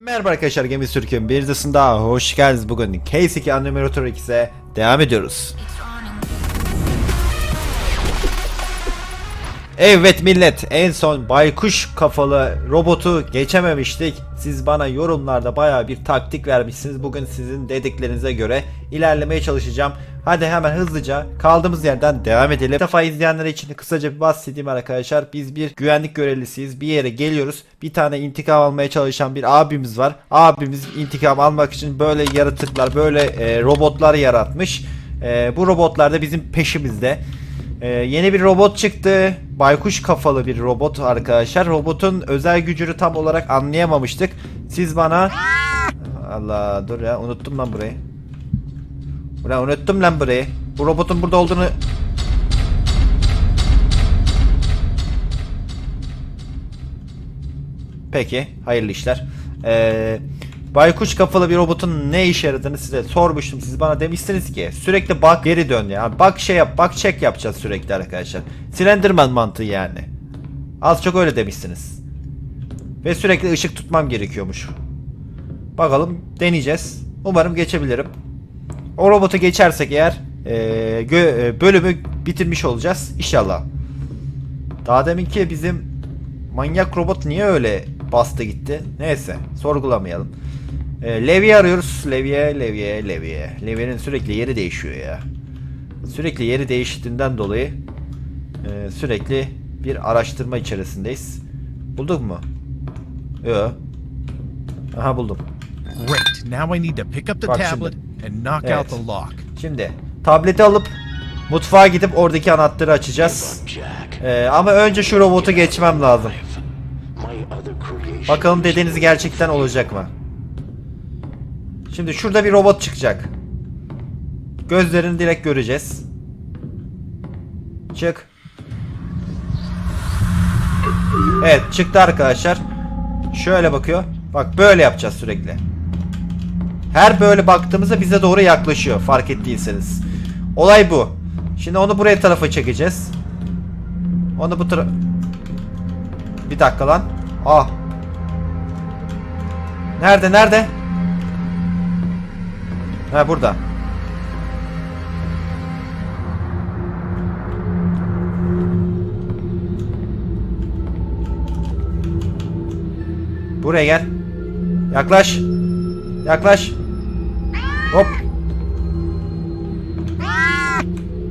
Merhaba arkadaşlar Gemi Türk'ün bir dizisinde hoş geldiniz. Bugün Case 2 Animator 2'se devam ediyoruz. Evet millet en son baykuş kafalı robotu geçememiştik. Siz bana yorumlarda baya bir taktik vermişsiniz. Bugün sizin dediklerinize göre ilerlemeye çalışacağım. Hadi hemen hızlıca kaldığımız yerden devam edelim. Defa izleyenler için kısaca bir bahsedeyim arkadaşlar. Biz bir güvenlik görevlisiyiz. Bir yere geliyoruz. Bir tane intikam almaya çalışan bir abimiz var. Abimiz intikam almak için böyle yaratıklar, böyle e, robotlar yaratmış. E, bu robotlar da bizim peşimizde. Ee, yeni bir robot çıktı. Baykuş kafalı bir robot arkadaşlar. Robotun özel gücünü tam olarak anlayamamıştık. Siz bana... Allah dur ya unuttum lan burayı. Ulan unuttum lan burayı. Bu robotun burada olduğunu... Peki hayırlı işler. Ee, baykuş kafalı bir robotun ne işe yaradığını size sormuştum. Siz bana demiştiniz ki sürekli bak geri dön ya. Bak şey yap bak check yapacağız sürekli arkadaşlar. Slenderman mantığı yani. Az çok öyle demişsiniz. Ve sürekli ışık tutmam gerekiyormuş. Bakalım deneyeceğiz. Umarım geçebilirim. O robotu geçersek eğer gö- e, bölümü bitirmiş olacağız inşallah. Daha deminki bizim manyak robot niye öyle bastı gitti? Neyse sorgulamayalım. Ee, Levi'yi arıyoruz. Levi'ye, Levi'ye, Levi'ye. Levi'nin sürekli yeri değişiyor ya. Sürekli yeri değiştiğinden dolayı e, sürekli bir araştırma içerisindeyiz. Bulduk mu? Yok. Aha buldum. Great. Now I need to pick up the tablet and knock Evet. out the lock. Şimdi tableti alıp mutfağa gidip oradaki anahtarı açacağız. Ee, ama önce şu robotu geçmem lazım. Bakalım dediğiniz gerçekten olacak mı? Şimdi şurada bir robot çıkacak. Gözlerini direkt göreceğiz. Çık. Evet çıktı arkadaşlar. Şöyle bakıyor. Bak böyle yapacağız sürekli. Her böyle baktığımızda bize doğru yaklaşıyor fark ettiyseniz. Olay bu. Şimdi onu buraya tarafa çekeceğiz. Onu bu tarafa... Bir dakika lan. Ah. Nerede nerede? Ha burada. Buraya gel. Yaklaş. Yaklaş. Hop.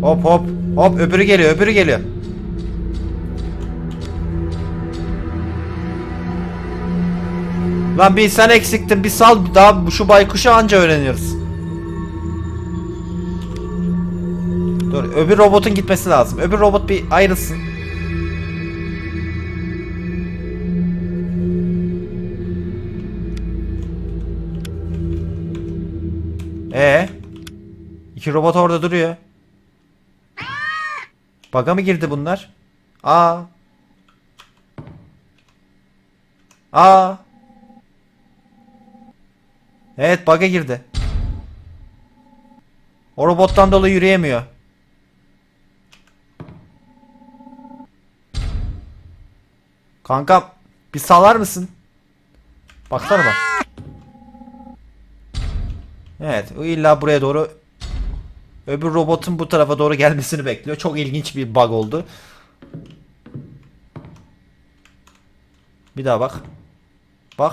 Hop hop. Hop öbürü geliyor öbürü geliyor. Lan bir insan eksiktin bir sal daha şu baykuşu anca öğreniyoruz. Dur öbür robotun gitmesi lazım. Öbür robot bir ayrılsın. Ee? İki robot orada duruyor. Baga mı girdi bunlar? Aa. Aa. Evet baga girdi. O robottan dolayı yürüyemiyor. Kankam bir salar mısın? Baksana bak. Evet illa buraya doğru öbür robotun bu tarafa doğru gelmesini bekliyor. Çok ilginç bir bug oldu. Bir daha bak. Bak.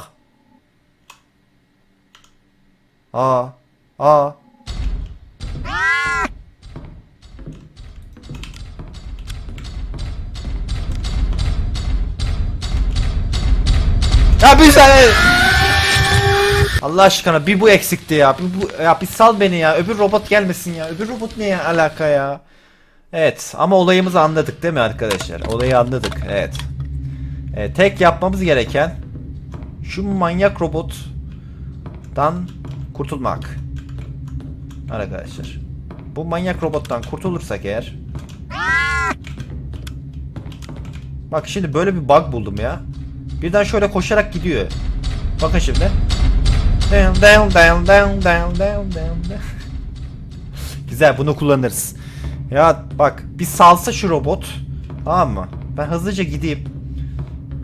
Aa. Aa. Ya bir saniye. Allah aşkına bir bu eksikti ya. Bir bu, ya bir sal beni ya. Öbür robot gelmesin ya. Öbür robot ne ya alaka ya? Evet ama olayımızı anladık değil mi arkadaşlar? Olayı anladık. Evet. Ee, tek yapmamız gereken şu manyak robottan kurtulmak. Arkadaşlar. Bu manyak robottan kurtulursak eğer Bak şimdi böyle bir bug buldum ya. Birden şöyle koşarak gidiyor. Bakın şimdi. Down down down down down down down. Güzel bunu kullanırız. Ya bak bir salsa şu robot. Tamam mı? Ben hızlıca gideyim.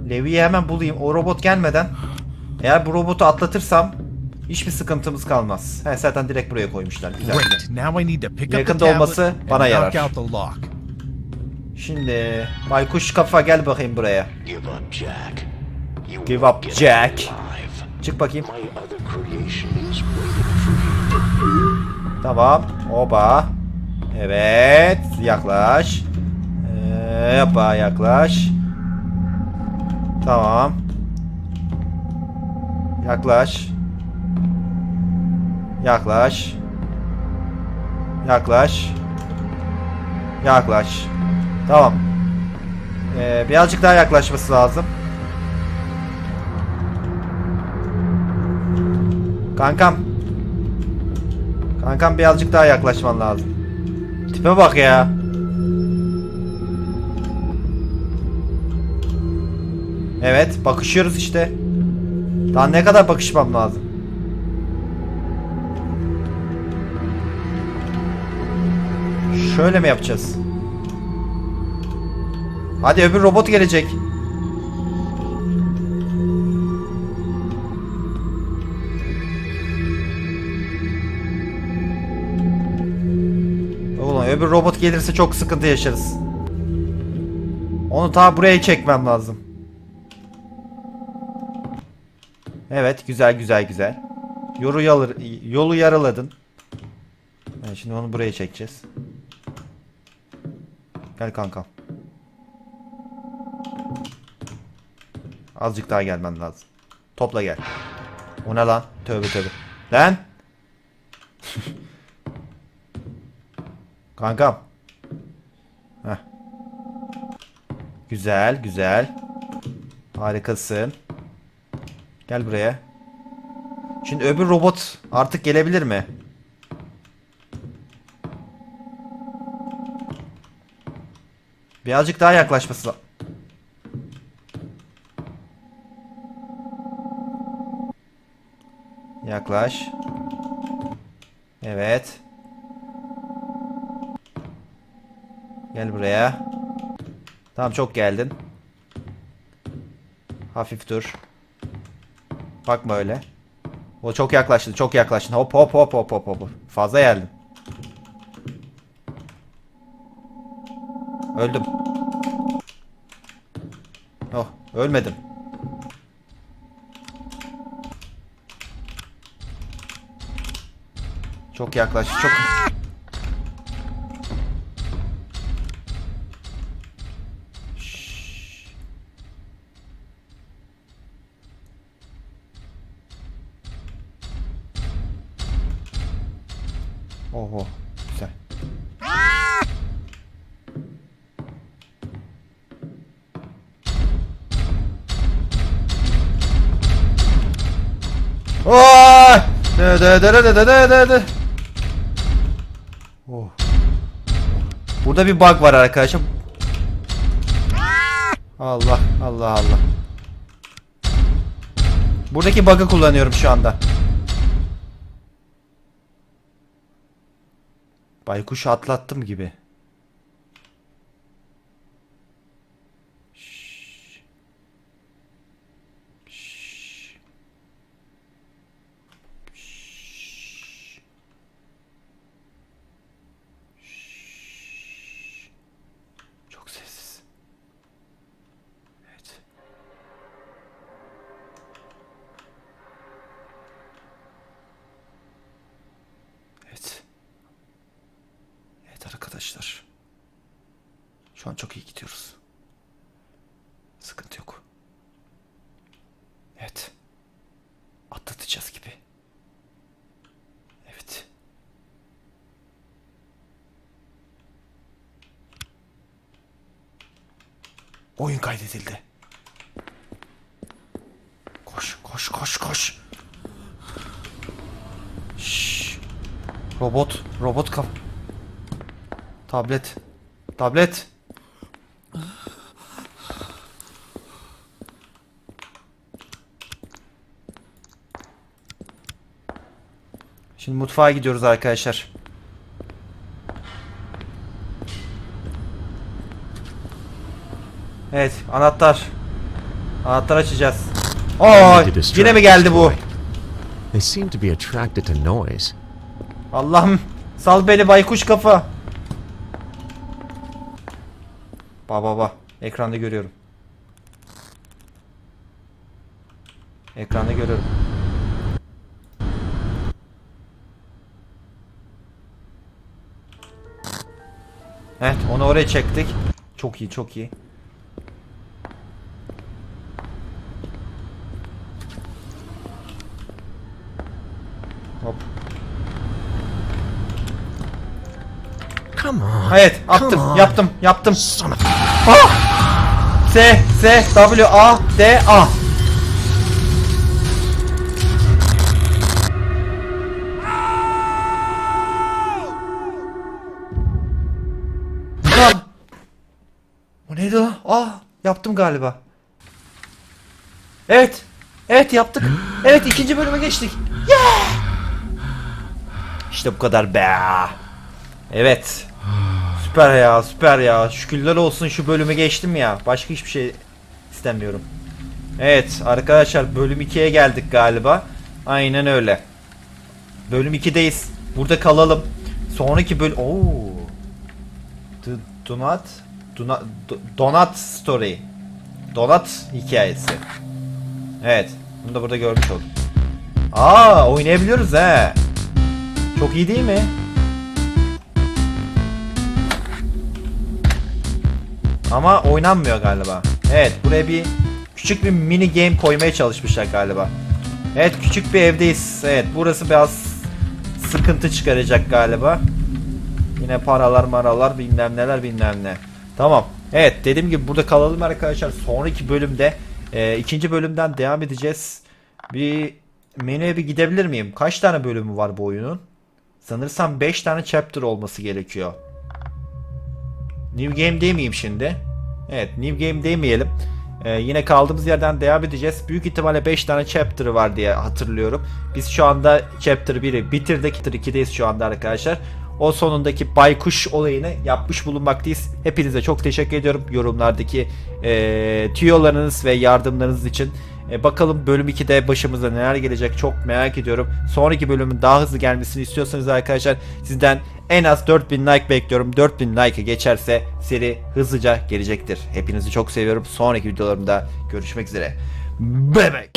Levi'yi hemen bulayım. O robot gelmeden Eğer bu robotu atlatırsam hiçbir sıkıntımız kalmaz. He zaten direkt buraya koymuşlar. Güzel. güzel. Great. Now I need to pick up the Yakında olması and bana knock yarar. out the lock. Şimdi baykuş kafa gel bakayım buraya. Give up, Jack. Çık bakayım. Tamam. Oba. Evet. Yaklaş. Ee, yaklaş. Tamam. Yaklaş. Yaklaş. Yaklaş. Yaklaş. Tamam. Ee, birazcık daha yaklaşması lazım. Kankam. Kankam birazcık daha yaklaşman lazım. Tipe bak ya. Evet, bakışıyoruz işte. Daha ne kadar bakışmam lazım? Şöyle mi yapacağız? Hadi öbür robot gelecek. Öbür robot gelirse çok sıkıntı yaşarız. Onu ta buraya çekmem lazım. Evet güzel güzel güzel. Yolu, yalır, yolu yaraladın. Evet, şimdi onu buraya çekeceğiz. Gel kankam. Azıcık daha gelmen lazım. Topla gel. O ne lan? Tövbe tövbe. Lan! Kankam. Heh. Güzel, güzel. Harikasın. Gel buraya. Şimdi öbür robot artık gelebilir mi? Birazcık daha yaklaşması la- Yaklaş. Evet. Gel buraya. Tamam çok geldin. Hafif dur. Bakma öyle. O çok yaklaştı, çok yaklaştın. Hop hop hop hop hop hop. Fazla geldin. Öldüm. Oh, ölmedim. Çok yaklaştı, çok... Oy! De de de de de de de de. Oh. Burada bir bug var arkadaşlar. Allah Allah Allah. Buradaki bug'ı kullanıyorum şu anda. Baykuşu atlattım gibi. Şşş. Şşş. Şşş. Şşş. Çok sessiz. Evet. Evet. Evet arkadaşlar. Şu an çok iyi gidiyoruz. Sıkıntı yok. Evet. Atlatacağız gibi. Evet. Oyun kaydedildi. Koş, koş, koş, koş. Şşş. Robot, robot kap. Tablet. Tablet. Şimdi mutfağa gidiyoruz arkadaşlar. Evet, anahtar. Anahtar açacağız. Distract yine mi geldi bu? They seem to be attracted to noise. Allah'ım sal beni baykuş kafa. Ba ba ba. Ekranda görüyorum. Ekranda görüyorum. Evet onu oraya çektik. Çok iyi çok iyi. Come on. Evet Come attım on. yaptım yaptım. Son of S S W A D A. O neydi lan? Ah yaptım galiba. Evet. Evet yaptık. Evet ikinci bölüme geçtik. Yeah! İşte bu kadar be. Evet. Süper ya süper ya. Şükürler olsun şu bölümü geçtim ya. Başka hiçbir şey istemiyorum. Evet arkadaşlar bölüm 2'ye geldik galiba. Aynen öyle. Bölüm 2'deyiz. Burada kalalım. Sonraki bölüm... Oo. The Donut... Donut... Donut Story. Donut hikayesi. Evet. Bunu da burada görmüş olduk. Aa oynayabiliyoruz he. Çok iyi değil mi? Ama oynanmıyor galiba. Evet buraya bir küçük bir mini game koymaya çalışmışlar galiba. Evet küçük bir evdeyiz. Evet burası biraz sıkıntı çıkaracak galiba. Yine paralar maralar bilmem neler bilmem ne. Tamam. Evet dediğim gibi burada kalalım arkadaşlar. Sonraki bölümde e, ikinci bölümden devam edeceğiz. Bir menüye bir gidebilir miyim? Kaç tane bölümü var bu oyunun? Sanırsam 5 tane chapter olması gerekiyor. New Game demeyeyim şimdi. Evet New Game demeyelim. Ee, yine kaldığımız yerden devam edeceğiz. Büyük ihtimalle 5 tane chapter var diye hatırlıyorum. Biz şu anda chapter 1'i bitirdik. Chapter 2'deyiz şu anda arkadaşlar. O sonundaki baykuş olayını yapmış bulunmaktayız. Hepinize çok teşekkür ediyorum yorumlardaki e, tüyolarınız ve yardımlarınız için. E, bakalım bölüm 2'de başımıza neler gelecek çok merak ediyorum. Sonraki bölümün daha hızlı gelmesini istiyorsanız arkadaşlar sizden en az 4000 like bekliyorum. 4000 like'ı geçerse seri hızlıca gelecektir. Hepinizi çok seviyorum. Sonraki videolarımda görüşmek üzere. Bebek.